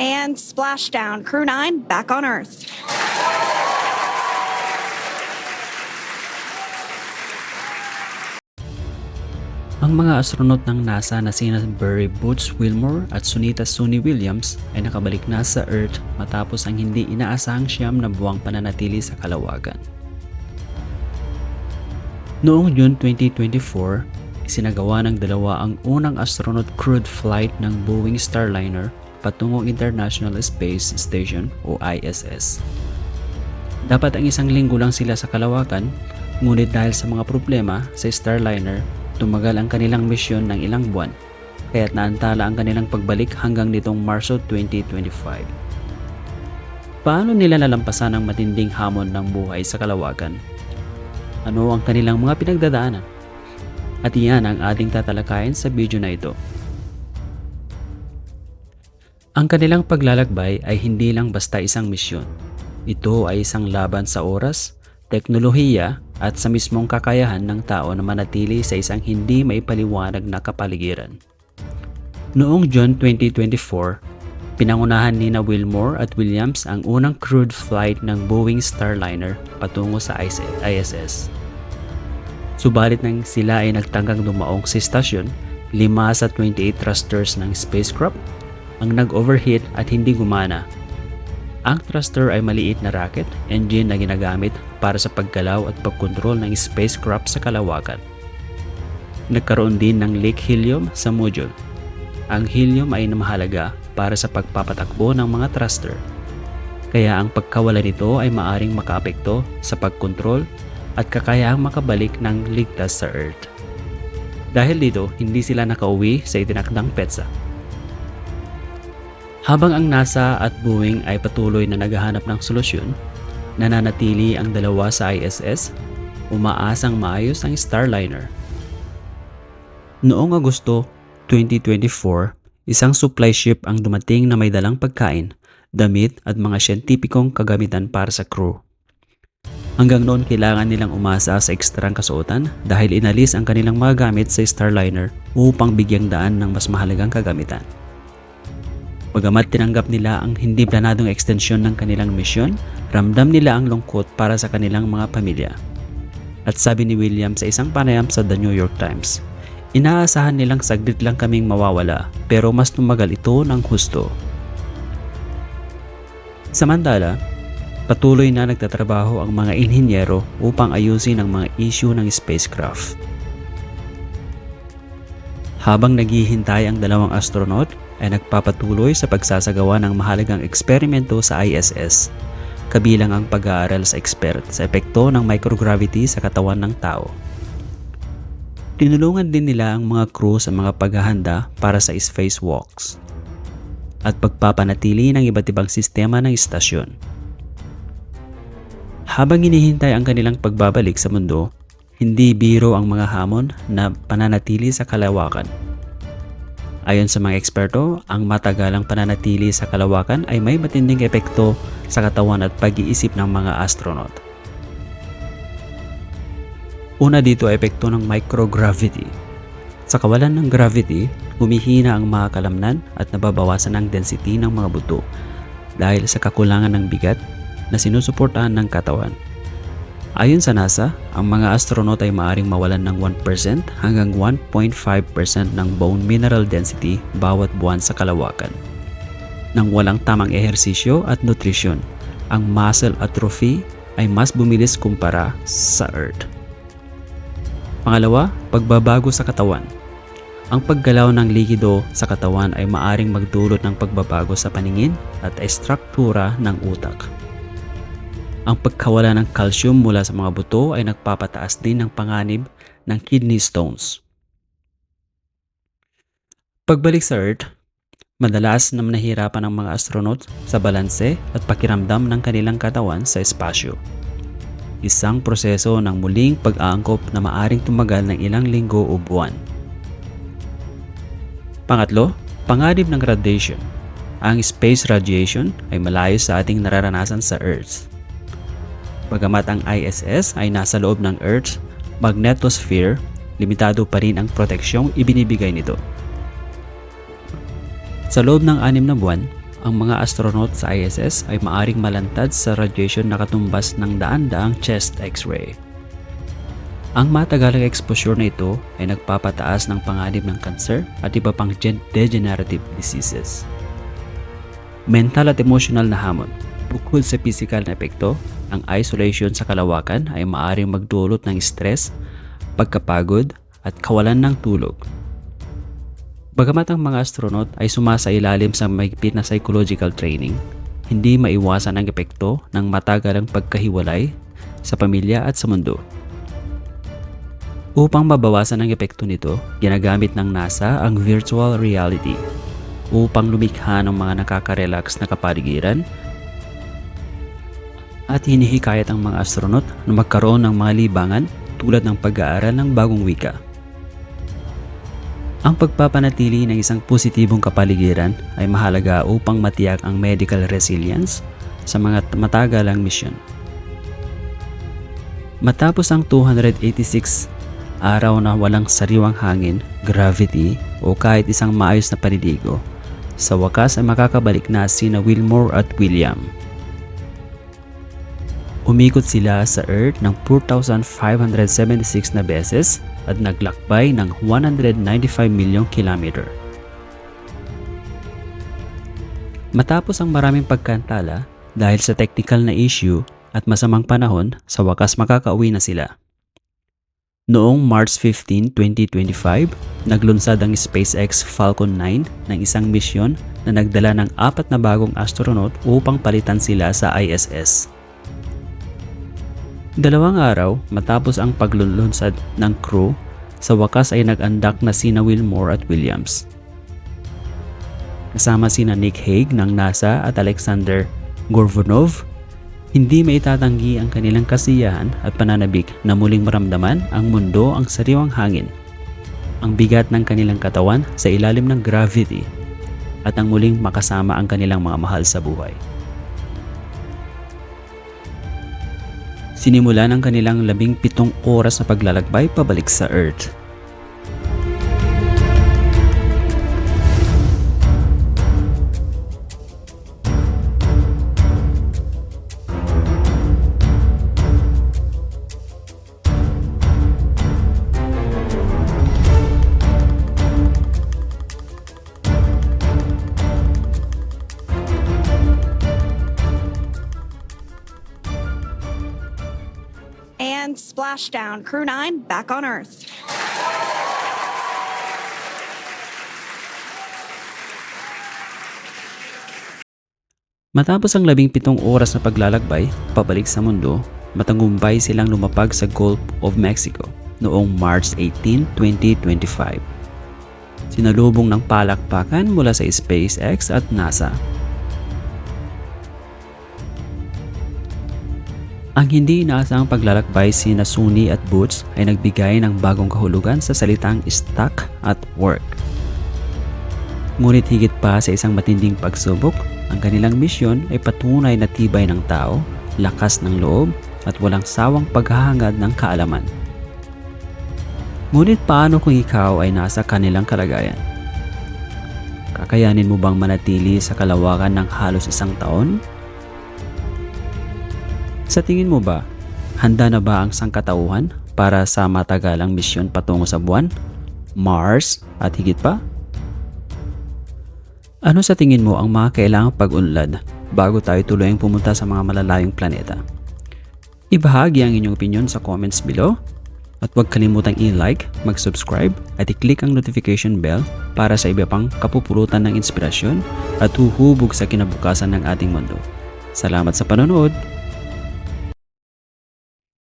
And splashdown. Crew 9 back on Earth. Ang mga astronaut ng NASA na sina Barry Boots Wilmore at Sunita Suni Williams ay nakabalik na sa Earth matapos ang hindi inaasahang siyam na buwang pananatili sa kalawagan. Noong June 2024, isinagawa ng dalawa ang unang astronaut crewed flight ng Boeing Starliner patungong International Space Station o ISS. Dapat ang isang linggo lang sila sa kalawakan, ngunit dahil sa mga problema sa Starliner, tumagal ang kanilang misyon ng ilang buwan, kaya't naantala ang kanilang pagbalik hanggang nitong Marso 2025. Paano nila nalampasan ang matinding hamon ng buhay sa kalawagan? Ano ang kanilang mga pinagdadaanan? At iyan ang ating tatalakayin sa video na ito. Ang kanilang paglalakbay ay hindi lang basta isang misyon. Ito ay isang laban sa oras, teknolohiya at sa mismong kakayahan ng tao na manatili sa isang hindi maipaliwanag na kapaligiran. Noong June 2024, pinangunahan ni na Wilmore at Williams ang unang crewed flight ng Boeing Starliner patungo sa ISS. Subalit nang sila ay nagtanggang dumaong sa istasyon, lima sa 28 thrusters ng spacecraft ang nag-overheat at hindi gumana ang thruster ay maliit na rocket engine na ginagamit para sa paggalaw at pagkontrol ng spacecraft sa kalawakan. Nagkaroon din ng leak helium sa module. Ang helium ay namahalaga para sa pagpapatakbo ng mga thruster. Kaya ang pagkawala nito ay maaring makaapekto sa pagkontrol at kakayahang makabalik ng ligtas sa Earth. Dahil dito, hindi sila nakauwi sa itinakdang petsa. Habang ang NASA at Boeing ay patuloy na naghahanap ng solusyon, nananatili ang dalawa sa ISS, umaasang maayos ang Starliner. Noong Agosto 2024, isang supply ship ang dumating na may dalang pagkain, damit at mga siyentipikong kagamitan para sa crew. Hanggang noon kailangan nilang umasa sa ekstrang kasuotan dahil inalis ang kanilang mga gamit sa Starliner upang bigyang daan ng mas mahalagang kagamitan. Bagamat tinanggap nila ang hindi planadong ekstensyon ng kanilang misyon, ramdam nila ang lungkot para sa kanilang mga pamilya. At sabi ni William sa isang panayam sa The New York Times, Inaasahan nilang saglit lang kaming mawawala pero mas tumagal ito ng husto. Samantala, patuloy na nagtatrabaho ang mga inhinyero upang ayusin ang mga issue ng spacecraft. Habang naghihintay ang dalawang astronaut, ay nagpapatuloy sa pagsasagawa ng mahalagang eksperimento sa ISS, kabilang ang pag-aaral sa expert sa epekto ng microgravity sa katawan ng tao. Tinulungan din nila ang mga crew sa mga paghahanda para sa spacewalks at pagpapanatili ng iba't ibang sistema ng istasyon. Habang hinihintay ang kanilang pagbabalik sa mundo, hindi biro ang mga hamon na pananatili sa kalawakan. Ayon sa mga eksperto, ang matagalang pananatili sa kalawakan ay may matinding epekto sa katawan at pag-iisip ng mga astronaut. Una dito ay epekto ng microgravity. Sa kawalan ng gravity, humihina ang mga kalamnan at nababawasan ang density ng mga buto dahil sa kakulangan ng bigat na sinusuportahan ng katawan. Ayon sa NASA, ang mga astronaut ay maaaring mawalan ng 1% hanggang 1.5% ng bone mineral density bawat buwan sa kalawakan. Nang walang tamang ehersisyo at nutrisyon, ang muscle atrophy ay mas bumilis kumpara sa Earth. Pangalawa, pagbabago sa katawan. Ang paggalaw ng likido sa katawan ay maaring magdulot ng pagbabago sa paningin at estruktura ng utak. Ang pagkawala ng calcium mula sa mga buto ay nagpapataas din ng panganib ng kidney stones. Pagbalik sa Earth, madalas na nahihirapan ang mga astronaut sa balanse at pakiramdam ng kanilang katawan sa espasyo. Isang proseso ng muling pag-aangkop na maaring tumagal ng ilang linggo o buwan. Pangatlo, panganib ng radiation. Ang space radiation ay malayo sa ating nararanasan sa Earth Bagamat ang ISS ay nasa loob ng Earth's magnetosphere, limitado pa rin ang proteksyong ibinibigay nito. Sa loob ng anim na buwan, ang mga astronaut sa ISS ay maaring malantad sa radiation na katumbas ng daan-daang chest x-ray. Ang matagalang exposure na ito ay nagpapataas ng panganib ng cancer at iba pang gen- degenerative diseases. Mental at emotional na hamon. Bukod sa physical na epekto, ang isolation sa kalawakan ay maaaring magdulot ng stress, pagkapagod, at kawalan ng tulog. Bagamat ang mga astronaut ay sumasailalim sa mahigpit na psychological training, hindi maiwasan ang epekto ng matagalang pagkahiwalay sa pamilya at sa mundo. Upang mabawasan ang epekto nito, ginagamit ng NASA ang virtual reality upang lumikha ng mga nakaka-relax na kapaligiran at hinihikayat ang mga astronaut na magkaroon ng mga libangan tulad ng pag-aaral ng bagong wika. Ang pagpapanatili ng isang positibong kapaligiran ay mahalaga upang matiyak ang medical resilience sa mga matagalang misyon. Matapos ang 286 araw na walang sariwang hangin, gravity o kahit isang maayos na paniligo, sa wakas ay makakabalik na sina Wilmore at William. Umikot sila sa Earth ng 4,576 na beses at naglakbay ng 195 milyong kilometer. Matapos ang maraming pagkantala dahil sa technical na issue at masamang panahon, sa wakas makakauwi na sila. Noong March 15, 2025, naglunsad ang SpaceX Falcon 9 ng isang misyon na nagdala ng apat na bagong astronaut upang palitan sila sa ISS. Dalawang araw matapos ang paglulunsad ng crew, sa wakas ay nag-andak na sina Wilmore at Williams. Kasama sina Nick Hague ng NASA at Alexander Gorvonov, hindi maitatanggi ang kanilang kasiyahan at pananabik na muling maramdaman ang mundo ang sariwang hangin. Ang bigat ng kanilang katawan sa ilalim ng gravity at ang muling makasama ang kanilang mga mahal sa buhay. Sinimula ng kanilang labing pitong oras na paglalakbay pabalik sa Earth. Splashdown. Crew 9 back on Earth. Matapos ang labing pitong oras na paglalakbay pabalik sa mundo, matangumpay silang lumapag sa Gulf of Mexico noong March 18, 2025. Sinalubong ng palakpakan mula sa SpaceX at NASA. Ang hindi inaasahang paglalakbay sina Suni at Boots ay nagbigay ng bagong kahulugan sa salitang stuck at work. Ngunit higit pa sa isang matinding pagsubok, ang kanilang misyon ay patunay na tibay ng tao, lakas ng loob, at walang sawang paghahangad ng kaalaman. Ngunit paano kung ikaw ay nasa kanilang kalagayan? Kakayanin mo bang manatili sa kalawakan ng halos isang taon? Sa tingin mo ba, handa na ba ang sangkatauhan para sa matagalang misyon patungo sa buwan, Mars at higit pa? Ano sa tingin mo ang mga kailangang pag-unlad bago tayo tuluyang pumunta sa mga malalayong planeta? Ibahagi ang inyong opinion sa comments below at huwag kalimutang i-like, mag-subscribe at i-click ang notification bell para sa iba pang kapupulutan ng inspirasyon at huhubog sa kinabukasan ng ating mundo. Salamat sa panonood!